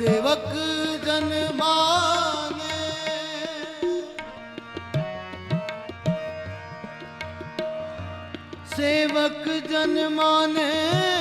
ਸੇਵਕ ਜਨ ਮਾਨੇ। ਸੇਵਕ ਜਨ ਮਾਨੇ।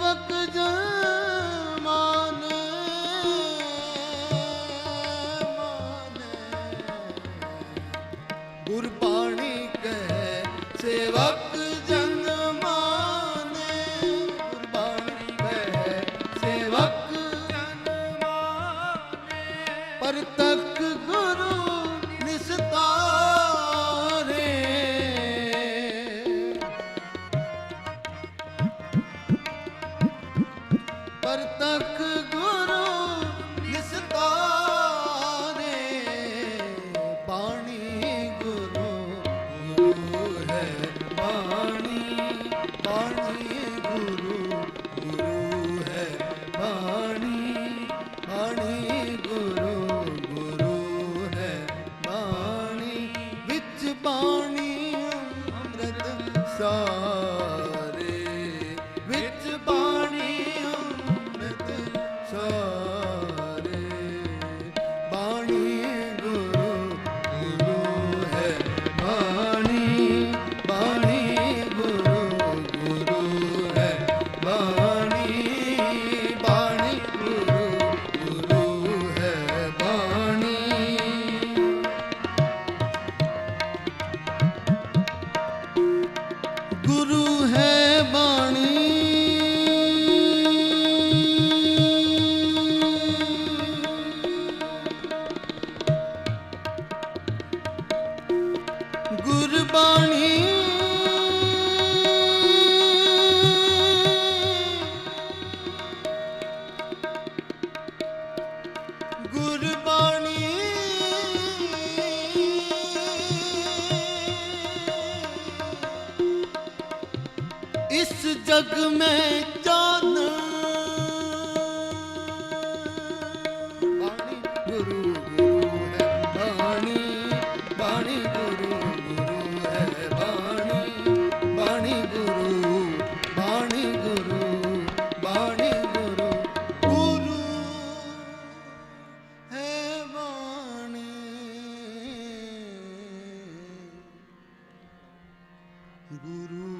ਸੇਵਕ ਜਨ ਮਾਨੇ। ਗੁਰਬਾਣੀ ਕਹੇ ਸੇਵਕ ਪਰ ਗੁਰੂ ਨਿਸਤਾਰੇ ਬਾਣੀ ਗੁਰੂ ਗੁਰੂ ਹੈ ਬਾਣੀ ਬਾਣੀ ਗੁਰੂ ਗੁਰੂ ਹੈ ਬਾਣੀ ਬਾਣੀ ਗੁਰੂ ਗੁਰੂ ਹੈ ਬਾਣੀ, ਵਿੱਚ ਬਾਣੀ ਅੰਮ੍ਰਿਤ ਸਾਰੇ ਗੁਰਬਾਣੀ। ਇਸ ਜਗ ਮੈਂ ਜਾਨ ਬਾਣੀ ਗੁਰੂ Guru.